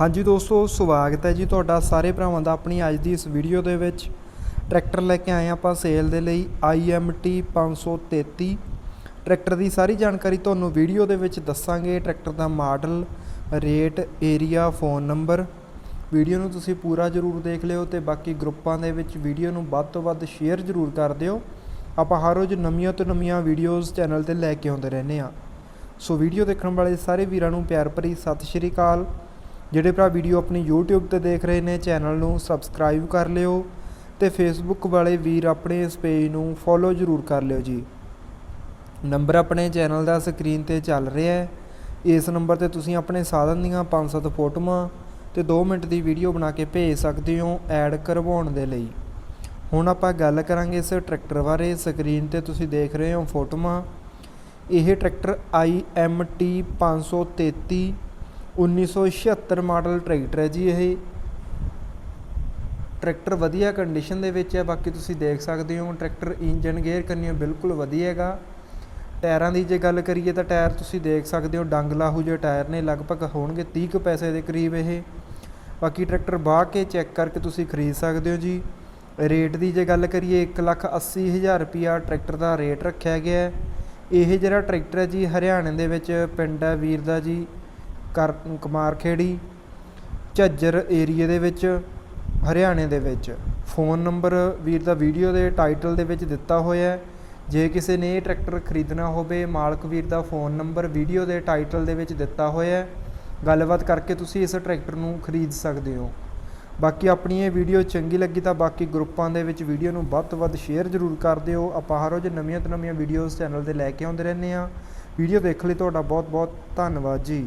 ਹਾਂਜੀ ਦੋਸਤੋ, ਸਵਾਗਤ ਹੈ ਜੀ ਤੁਹਾਡਾ ਸਾਰੇ ਭਰਾਵਾਂ ਦਾ ਆਪਣੀ ਅੱਜ ਦੀ ਇਸ ਵੀਡੀਓ ਦੇ ਵਿੱਚ। ਟਰੈਕਟਰ ਲੈ ਕੇ ਆਏ ਹਾਂ ਆਪਾਂ ਸੇਲ ਦੇ ਲਈ IMT 533 ਟਰੈਕਟਰ ਦੀ ਸਾਰੀ ਜਾਣਕਾਰੀ ਤੁਹਾਨੂੰ ਵੀਡੀਓ ਦੇ ਵਿੱਚ ਦੱਸਾਂਗੇ। ਟਰੈਕਟਰ ਦਾ model, rate area phone number video ਨੂੰ ਤੁਸੀਂ ਪੂਰਾ ਜ਼ਰੂਰ ਦੇਖ ਲਿਓ ਤੇ ਬਾਕੀ ਗਰੁੱਪਾਂ ਦੇ ਵਿੱਚ ਵੀਡੀਓ ਨੂੰ ਵੱਧ ਤੋਂ ਵੱਧ ਸ਼ੇਅਰ ਜ਼ਰੂਰ ਕਰ ਦਿਓ। ਆਪਾਂ ਹਰ ਰੋਜ਼ ਨਵੀਆਂ ਤੋਂ ਨਵੀਆਂ ਵੀਡੀਓਜ਼ ਚੈਨਲ ਤੇ ਲੈ ਕੇ ਆਉਂਦੇ ਰਹਿੰਦੇ ਆ ਸੋ ਵੀਡੀਓ ਦੇਖਣ ਵਾਲੇ ਸਾਰੇ ਵੀਰਾਂ ਨੂੰ ਪਿਆਰ ਭਰੀ ਸਤਿ ਸ਼੍ਰੀ ਅਕਾਲ। ਜਿਹੜੇ ਭਰਾ ਵੀਡੀਓ ਆਪਣੀ YouTube ਤੇ ਦੇਖ ਰਹੇ ਨੇ, ਚੈਨਲ ਨੂੰ ਸਬਸਕ੍ਰਾਈਬ ਕਰ ਲਿਓ ਤੇ Facebook ਵਾਲੇ ਵੀਰ ਆਪਣੇ ਇਸ ਪੇਜ ਨੂੰ ਫੋਲੋ ਜ਼ਰੂਰ ਕਰ ਲਿਓ ਜੀ। ਨੰਬਰ ਆਪਣੇ ਚੈਨਲ ਦਾ ਸਕਰੀਨ ਤੇ ਚੱਲ ਰਿਹਾ ਹੈ। ਇਸ ਨੰਬਰ ਤੇ ਤੁਸੀਂ ਆਪਣੇ ਸਾਧਨ ਦੀਆਂ 5-7 ਫੋਟੋਆਂ ਤੇ 2 ਮਿੰਟ ਦੀ ਵੀਡੀਓ ਬਣਾ ਕੇ ਭੇਜ ਸਕਦੇ ਹੋ ਐਡ ਕਰਵਾਉਣ ਦੇ ਲਈ। ਹੁਣ ਆਪਾਂ ਗੱਲ ਕਰਾਂਗੇ ਇਸ ਟਰੈਕਟਰ ਬਾਰੇ। ਸਕਰੀਨ ਤੇ ਤੁਸੀਂ ਦੇਖ ਰਹੇ ਹੋ ਫੋਟੋਆਂ। ਇਹ ਟਰੈਕਟਰ IMT 533 1976 ਮਾਡਲ ਟਰੈਕਟਰ ਹੈ ਜੀ ਇਹ। ਟਰੈਕਟਰ ਵਧੀਆ ਕੰਡੀਸ਼ਨ ਦੇ ਵਿੱਚ ਹੈ, ਬਾਕੀ ਤੁਸੀਂ ਦੇਖ ਸਕਦੇ ਹੋ, ਟਰੈਕਟਰ ਇੰਜਨ ਗੇਅਰ ਕੰਨੀਓ ਬਿਲਕੁਲ ਵਧੀਆ ਹੈਗਾ। ਟਾਇਰਾਂ ਦੀ ਜੇ ਗੱਲ ਕਰੀਏ ਤਾਂ ਟਾਇਰ ਤੁਸੀਂ ਦੇਖ ਸਕਦੇ ਹੋ, ਡੰਗ ਲਾਹੂ ਜਿਹੇ ਟਾਇਰ ਨੇ, ਲਗਭਗ ਹੋਣਗੇ 30 ਕੁ ਪੈਸੇ ਦੇ ਕਰੀਬ ਇਹ। ਬਾਕੀ ਟਰੈਕਟਰ ਬਾਹ ਕੇ ਚੈੱਕ ਕਰਕੇ ਤੁਸੀਂ ਖਰੀਦ ਸਕਦੇ ਹੋ ਜੀ। ਰੇਟ ਦੀ ਜੇ ਗੱਲ ਕਰੀਏ 180000 ਰੁਪਿਆ ਟਰੈਕਟਰ ਦਾ ਰੇਟ ਰੱਖਿਆ ਗਿਆ ਹੈ। ਇਹ ਜਿਹੜਾ ਟਰੈਕਟਰ ਹੈ ਜੀ, ਹਰਿਆਣੇ ਦੇ ਵਿੱਚ ਪਿੰਡ ਹੈ, ਵੀਰ ਦਾ ਜੀ। ਕਰ ਕੁਮਾਰਖੇੜੀ ਝੱਜਰ ਏਰੀਏ ਦੇ ਵਿੱਚ, ਹਰਿਆਣੇ ਦੇ ਵਿੱਚ। ਫੋਨ ਨੰਬਰ ਵੀਰ ਦਾ ਵੀਡੀਓ ਦੇ ਟਾਈਟਲ ਦੇ ਵਿੱਚ ਦਿੱਤਾ ਹੋਇਆ ਹੈ। ਜੇ ਕਿਸੇ ਨੇ ਇਹ ਟਰੈਕਟਰ ਖਰੀਦਣਾ ਹੋਵੇ, ਮਾਲਕ ਵੀਰ ਦਾ ਫੋਨ ਨੰਬਰ ਵੀਡੀਓ ਦੇ ਟਾਈਟਲ ਦੇ ਵਿੱਚ ਦਿੱਤਾ ਹੋਇਆ ਹੈ। ਗੱਲਬਾਤ ਕਰਕੇ ਤੁਸੀਂ ਇਸ ਟਰੈਕਟਰ ਨੂੰ ਖਰੀਦ ਸਕਦੇ ਹੋ। ਬਾਕੀ ਆਪਣੀ ਇਹ ਵੀਡੀਓ ਚੰਗੀ ਲੱਗੀ ਤਾਂ ਬਾਕੀ ਗਰੁੱਪਾਂ ਦੇ ਵਿੱਚ ਵੀਡੀਓ ਨੂੰ ਵੱਧ ਤੋਂ ਵੱਧ ਸ਼ੇਅਰ ਜ਼ਰੂਰ ਕਰ ਦਿਓ। ਆਪਾਂ ਹਰ ਰੋਜ਼ ਨਵੀਆਂ ਤੋਂ ਨਵੀਆਂ ਵੀਡੀਓਜ਼ ਚੈਨਲ ਤੇ ਲੈ ਕੇ ਆਉਂਦੇ ਰਹਿੰਦੇ ਆ ਵੀਡੀਓ ਦੇਖਣ ਲਈ ਤੁਹਾਡਾ ਬਹੁਤ ਬਹੁਤ ਧੰਨਵਾਦ ਜੀ।